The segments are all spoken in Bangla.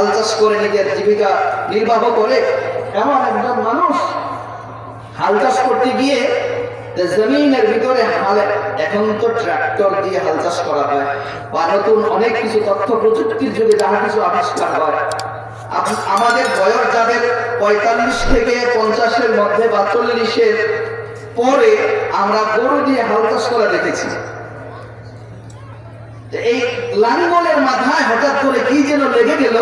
হাল চাষ করে নিজের জীবিকা নির্বাহ করে? এমন একজন মানুষ হাল চাষ করতে গিয়ে জমিনের ভিতরে হালে এখন তো ট্রাক্টর দিয়ে হাল চাষ করা হয়। বা নতুন অনেক কিছু তথ্য প্রযুক্তির যুগে যাহা কিছু আবিষ্কার হয়। আমাদের বয়স যাদের পঁয়তাল্লিশ থেকে পঞ্চাশের মধ্যে বা চল্লিশের পরে আমরা গরু দিয়ে হাল চাষ করা দেখেছি। এই লাঙ্গলের মাথায় হঠাৎ করে কি যেন লেগে গেল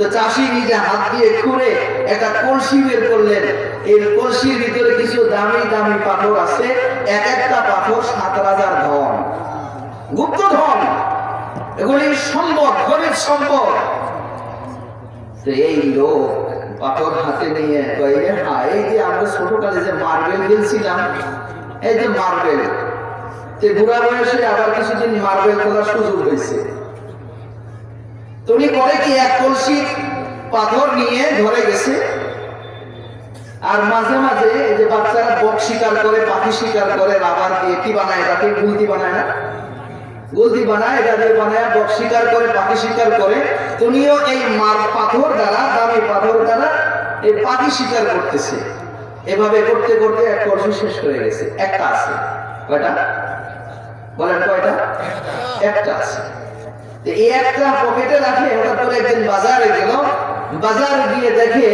তো চাষি নিজে হাত দিয়ে খুঁড়ে একটা কলসি বের করলেন। এই কলসির ভিতরে কিছু দামি দামি পাথর আছে, এক একটা পাথর সাত রাজার ধন। গুপ্ত ধন। এগুলি সম্পদ, গরিব সম্পদ। এই লোক পাথর হাতে নিয়ে কইলে হ্যাঁ এই যে আমরা ছোটকালে যে মার্বেল খেলছিলাম এই যে মার্বেল। বুড়া বয়সে আবার কিছুদিন মার্বেল খেলার সুযোগ হয়েছে। তুমি করে কি এক কলসি পাথর নিয়ে ঘরে গেছে? আর মাঝে মাঝে এই যে বাচ্চারা বক শিকার করে, পাখি শিকার করে, রাবার দিয়ে কি বানায় এটাকে? গুলতি বানায় না? গুলতি বানায়, এটা দিয়ে বানায়, বক শিকার করে, পাখি শিকার করে। তুমিও এই মার পাথর দ্বারা, দামি পাথর দ্বারা এই পাখি শিকার করতেছে। এভাবে করতে করতে এক কলসি শেষ হয়ে গেছে। একটা আছে। কয়টা? বলেন কয়টা? একটা আছে। এই একটা পকেটে রাখে, হঠাৎ করে একদিন বাজারে গেল। বাজারে গিয়ে দেখে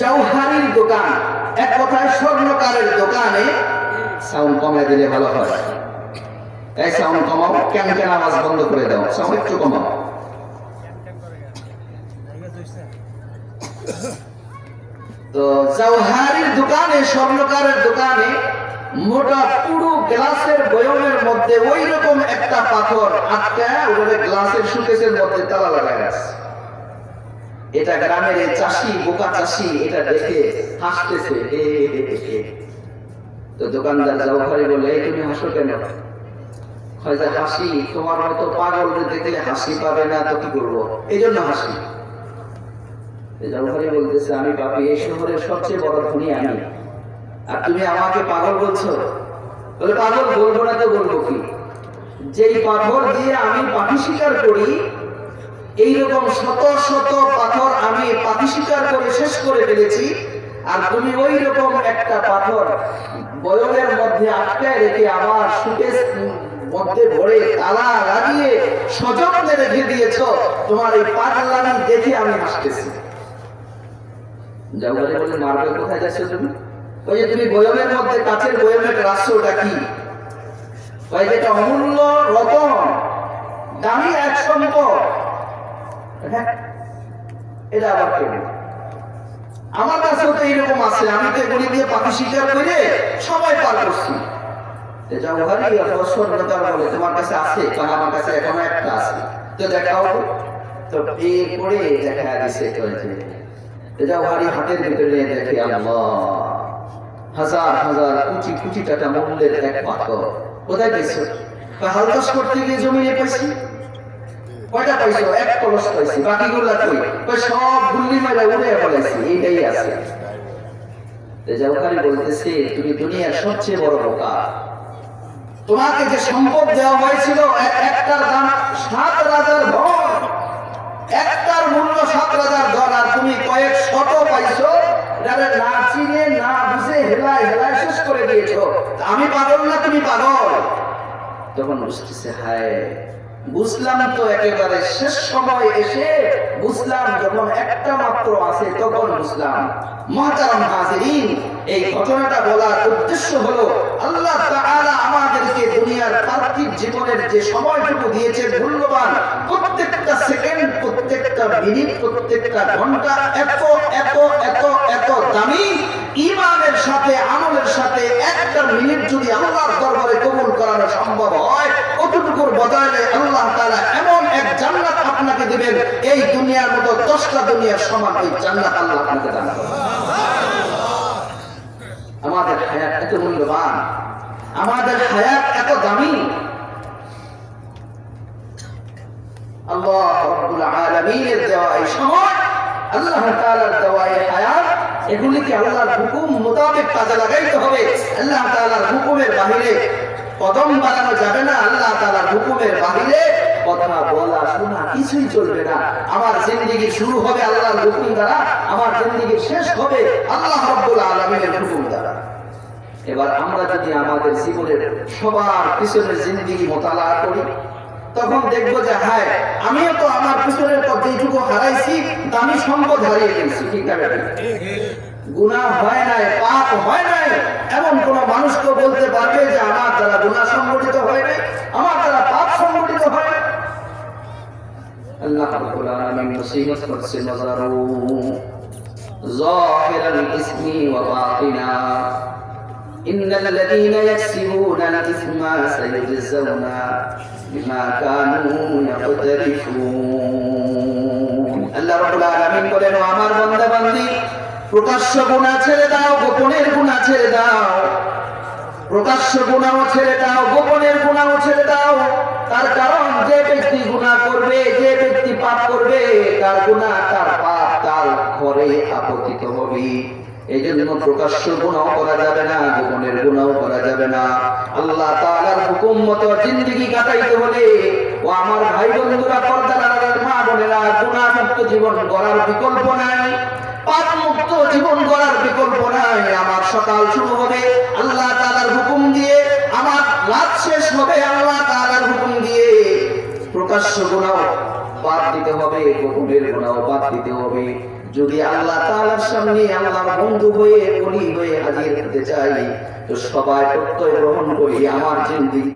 জৌহারির দোকান, এক কথায় স্বর্ণকারের দোকানে সাউন্ড কমায় দিলে ভালো হয়। এই সাউন্ড কমাও, কেন কেন আওয়াজ বন্ধ করে দাও সাউন্ড একটু কমাও। তো জৌহারির দোকানে, স্বর্ণকারের দোকানে মোটা পুরো গ্লাসের বয়মের মধ্যে ওই রকম একটা পাথর আটকা ওখানে গ্লাসের সুকেসের মধ্যে তালা লাগা আছে এটা গ্রামের এই চাষি, বোকা চাষি, এটা দেখে হাসতেছে। তো দোকানদার জৌহারি বলে, এই তুমি হাসো কেন? হয়তো হাসি, তোমার মতো পাগল দেখলে হাসি পাবে না, তো কি করব? এই জন্য হাসি জৌহারি বলতেছে, আমি পাপি এই শহরের সবচেয়ে বড় ধনী আমি। আর তুমি আমাকে পাগল বলছো? বলে পাগল বলব না তো বলব কি? যেই পাথর দিয়ে আমি পাখি শিকার করি, এইরকম শত শত পাথর আমি পাখি শিকার করে শেষ করে ফেলেছি, আর তুমি ওই রকম একটা পাথর বয়নের মধ্যে আটকায় রেখে আবার সুকেশ মধ্যে ভরে তালা লাগিয়ে সযত্নে রেখে দিয়েছ, তোমার এই পাগলামি দেখে আমি হাসতেছি। জঙ্গলে বলে, মারবে, কোথায় যাচ্ছ তুমি? ওই যে তুমি বয়মের মধ্যে কাছের বয়মে রাখছো ওটা কি? ওই যেটা অমূল্য রতন দামি এক সম্পদ। হ্যাঁ, এটা আবার কেন আমার কাছেও তো এইরকম আছে আমি তো এগুলি দিয়ে পাখি শিকার করে সবাই পার করছি। তোমার কাছে আছে আমার কাছে এখনও একটা আছে। তো দেখাও। তো এরপরে দেখা দিছে হাতের ভিতরে দেখে আল্লাহ। হাজার হাজার কোটি কোটি টাকা মূল্যের এক পাথর। কোথায় পেয়েছ হাল চাষ করতে গিয়ে জমিয়ে পাইছি। কয়টা পাইছো? এক কলস পাইছি। কই? সব মেলা উড়ে ফেলাইছি। এইটাই আছে। বলতেছে, তুমি দুনিয়ার সবচেয়ে বড় বোকা। তোমাকে যে সম্পদ দেওয়া হয়েছিল একটার দাম সাত রাজার ধন একটার মূল্য সাত রাজার আমি পাগল না তুমি পাগল? তখন বুঝতেছে হায়, বুঝলাম তো একেবারে শেষ সময় এসে বুঝলাম যখন একটা মাত্র আছে, তখন বুঝলাম, মহাতারাম হাজিরিন, এই ঘটনাটা বলার উদ্দেশ্য হলো, আল্লাহ তাআলা আমাদেরকে দুনিয়ার পার্থিব জীবনের যে সময়টুকু দিয়েছে, মূল্যবান প্রত্যেকটা সেকেন্ড আপনাকে দিবেন। এই দুনিয়ার মতো দশটা দুনিয়ার সমান এই জান্নাত আল্লাহ আপনাকে দান আমাদের হায়াত এত মূল্যবান। আমাদের হায়াত এত দামি। আল্লাহ আলামিনের দেওয়া এই সময় আল্লাহ তাআলার দেওয়া এই হায়াত, এগুলিকে আল্লাহর হুকুম মোতাবেক কাজে লাগাইতে হবে। আল্লাহ তাআলার হুকুমের বাহিরে কদম বাড়ানো যাবে না। আল্লাহ তাআলার হুকুমের বাহিরে কথা বলা, শোনা কিছুই চলবে না। আমার জিন্দিগি শুরু হবে আল্লাহর হুকুম দ্বারা, আমার জিন্দিগি শেষ হবে আল্লাহ রাব্বুল আলামিনের হুকুম দ্বারা। এবার আমরা যদি আমাদের জীবনের সবার পিছনের জিন্দিগি মোতালা করি তখন দেখব যে, হায়, আমিও তো আমার পিছনের পথে এইটুকু হারাইছি আমি সম্পদ হারিয়ে ফেলছি, ঠিক না গুণা হয় নাই, পাপ হয় নাই। এমন কোন মানুষকে বলতে পারবে যে, আমার দ্বারা গুণা সংগঠিত হয় নাই, আমার দ্বারা পাপ সংগঠিত হয় নাই। আল্লাহ রাব্বুল আলামিন মুসিবত করছে নাজারু জাহিরাল ইসমি ওয়া বাতিনা। إن الذين يكسبون الإثم سيجزون بما كانوا يقترفون আল্লাহ রাব্বুল আলামিন বলেন ও আমার বান্দা বান্দি প্রকাশ্য গুনাহ ছেড়ে দাও গোপনের গুনাহ ছেড়ে দাও প্রকাশ্য গুনাহ ছেড়ে দাও গোপনের গুনাহ ছেড়ে দাও তার কারণ যে ব্যক্তি গুনাহ করবে যে ব্যক্তি পাপ করবে তার গুনাহ তার পাপ তার ঘরে আপতিত হবে এই জন্য প্রকাশ্য গুনাহ করা যাবে না, গোপনের গুনাহ করা যাবে না। আল্লাহ হুকুম মতো কাটাইতে হলে ও আমার ভাই বন্ধুরা মা বোনেরা জীবন গড়ার বিকল্প নাই পাপ মুক্ত জীবন বিকল্প নাই। আমার সকাল শুরু হবে, আল্লাহ তাআলার হুকুম দিয়ে আমার রাত শেষ হবে, আল্লাহ তাআলার হুকুম দিয়ে প্রকাশ্য গুনাহ বাদ দিতে হবে, গোপনের গুনাহ বাদ দিতে হবে। যদি আল্লাহ তাআলার সামনে আল্লাহর বন্ধু হয়ে, বলি হয়ে হাজির হতে চাই, তো সবাই প্রত্যয় গ্রহণ করি আমার জিন্দিগি।